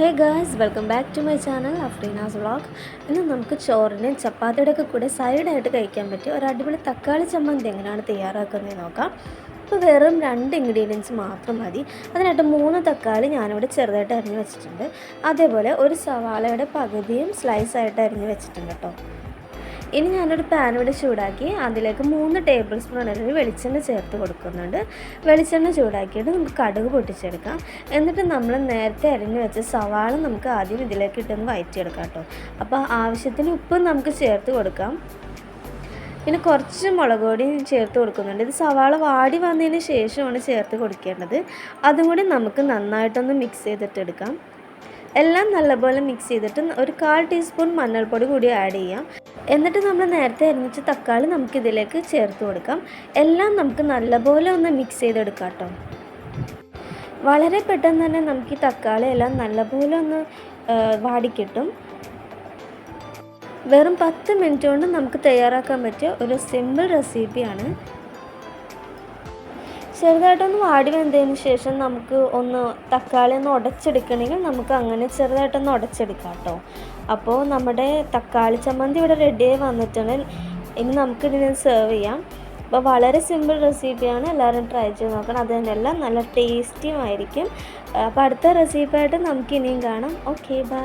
Guys welcome back to my channel Afreena's vlog. ഇന്ന് നമുക്ക് ചോറിന് ചപ്പാത്തിയുടെ ഒക്കെ കൂടെ സൈഡായിട്ട് കഴിക്കാൻ പറ്റിയ ഒരു അടിപൊളി തക്കാളി ചമ്മന്തി എങ്ങനെയാണ് തയ്യാറാക്കുന്നത് നോക്കാം. അപ്പോൾ വെറും രണ്ട് ഇൻഗ്രീഡിയൻസ് മാത്രം മതി. അതിനായിട്ട് മൂന്ന് തക്കാളി ഞാനിവിടെ ചെറുതായിട്ട് അരിഞ്ഞു വെച്ചിട്ടുണ്ട്. അതേപോലെ ഒരു സവാളയുടെ പകുതിയും സ്ലൈസായിട്ട് അരിഞ്ഞ് വെച്ചിട്ടുണ്ട് കേട്ടോ ഇനി ഞാനൊരു പാൻ ഇവിടെ ചൂടാക്കി അതിലേക്ക് മൂന്ന് ടേബിൾ സ്പൂൺ അല്ലെങ്കിൽ വെളിച്ചെണ്ണ ചേർത്ത് കൊടുക്കുന്നുണ്ട്. വെളിച്ചെണ്ണ ചൂടാക്കിയിട്ട് നമുക്ക് കടുക് പൊട്ടിച്ചെടുക്കാം. എന്നിട്ട് നമ്മൾ നേരത്തെ അരിഞ്ഞ് വെച്ച സവാള നമുക്ക് ആദ്യം ഇതിലേക്ക് ഇട്ടൊന്ന് വയറ്റിയെടുക്കാം കേട്ടോ. അപ്പോൾ ആവശ്യത്തിന് ഉപ്പും നമുക്ക് ചേർത്ത് കൊടുക്കാം. പിന്നെ കുറച്ച് മുളക് പൊടി ചേർത്ത് കൊടുക്കുന്നുണ്ട്. ഇത് സവാള വാടി വന്നതിന് ശേഷമാണ് ചേർത്ത് കൊടുക്കേണ്ടത്. അതും കൂടി നമുക്ക് നന്നായിട്ടൊന്ന് മിക്സ് ചെയ്തിട്ടെടുക്കാം. എല്ലാം നല്ലപോലെ മിക്സ് ചെയ്തിട്ട് ഒരു കാൽ ടീസ്പൂൺ മഞ്ഞൾപ്പൊടി കൂടി ആഡ് ചെയ്യാം. എന്നിട്ട് നമ്മൾ നേരത്തെ അരിഞ്ഞിച്ച തക്കാളി നമുക്കിതിലേക്ക് ചേർത്ത് കൊടുക്കാം. എല്ലാം നമുക്ക് നല്ലപോലെ ഒന്ന് മിക്സ് ചെയ്തെടുക്കാം കേട്ടോ വളരെ പെട്ടെന്ന് തന്നെ നമുക്ക് ഈ തക്കാളി എല്ലാം നല്ലപോലെ ഒന്ന് വാടിക്കിട്ടും വെറും പത്ത് മിനിറ്റ് കൊണ്ട് നമുക്ക് തയ്യാറാക്കാൻ പറ്റിയ ഒരു സിമ്പിൾ റെസിപ്പിയാണ് ചെറുതായിട്ടൊന്ന് വാടി വെന്തതിന് ശേഷം നമുക്ക് ഒന്ന് തക്കാളി ഒന്ന് ഉടച്ചെടുക്കണമെങ്കിൽ നമുക്ക് അങ്ങനെ ചെറുതായിട്ടൊന്ന് ഉടച്ചെടുക്കാം കേട്ടോ. അപ്പോൾ നമ്മുടെ തക്കാളി ചമ്മന്തി ഇവിടെ റെഡിയായി വന്നിട്ടുണ്ട്. ഇനി നമുക്ക് ഇതിനെ സെർവ് ചെയ്യാം. അപ്പോൾ വളരെ സിമ്പിൾ റെസിപ്പിയാണ് എല്ലാവരും ട്രൈ ചെയ്ത് നോക്കണം. അത് തന്നെയല്ല നല്ല ടേസ്റ്റിയുമായിരിക്കും അപ്പോൾ അടുത്ത റെസിപ്പിയായിട്ട് നമുക്ക് ഇനിയും കാണാം. Okay bye